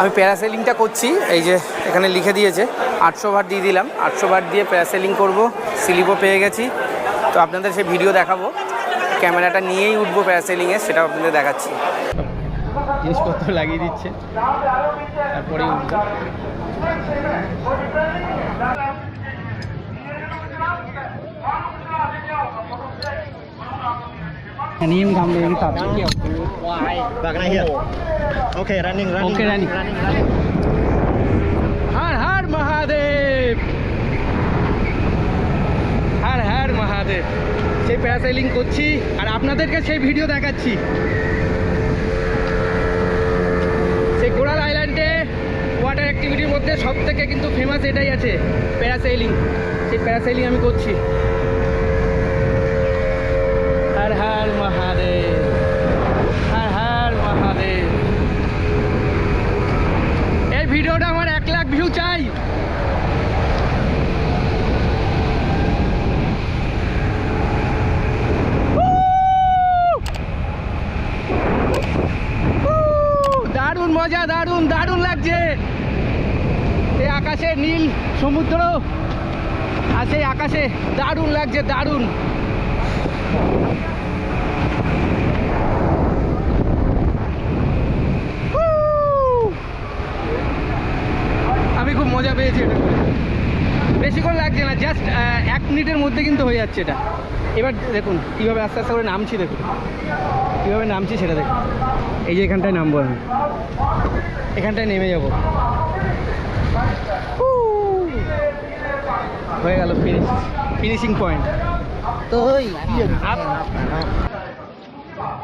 আমি প্যারাসেলিংটা করছি। এই যে এখানে লিখে দিয়েছে, আটশো বার দিয়ে দিলাম। আটশো বার দিয়ে প্যারাসেলিং করব স্লিপও পেয়ে গেছি। তো আপনাদের সে ভিডিও দেখাবো। ক্যামেরাটা নিয়েই উঠবো প্যারাসেলিংয়ে সেটাও আপনাদের দেখাচ্ছি। জিনিসপত্র লাগিয়ে দিচ্ছে তারপরে อันนี้มึงทำเองตัดเกี่ยววาย Back right here. Okay, running, running. Okay, running. Har Har Mahadev Har Har Mahadev সেই প্যারাসাইলিং করছি আর আপনাদেরকে সেই ভিডিও দেখাচ্ছি সেই কোরাল আইল্যান্ডে ওয়াটার অ্যাক্টিভিটির মধ্যে সব থেকে কিন্তু ফেমাস এটাই আছে প্যারাসাইলিং সেই প্যারাসাইলিং আমি করছি হর মহাদেব হর হর মহাদেব। এই ভিডিওটা আমার এক লাখ ভিউ চাই। দারুণ মজা, দারুণ দারুণ লাগছে। এই আকাশে নীল সমুদ্র, আর সেই আকাশে দারুণ লাগছে, দারুণ। আমি খুব মজা পেয়েছি এটা। বেশিক্ষণ লাগছে না জাস্ট এক মিনিটের মধ্যে কিন্তু হয়ে যাচ্ছে এটা। এবার দেখুন কীভাবে আস্তে আস্তে করে নামছি দেখুন। কীভাবে নামছি সেটা দেখুন। এই যে এখানটায় নামবো আমি। এখানটায় নেমে যাব। হয়ে গেল ফিনিশ ফিনিশিং পয়েন্ট তো आप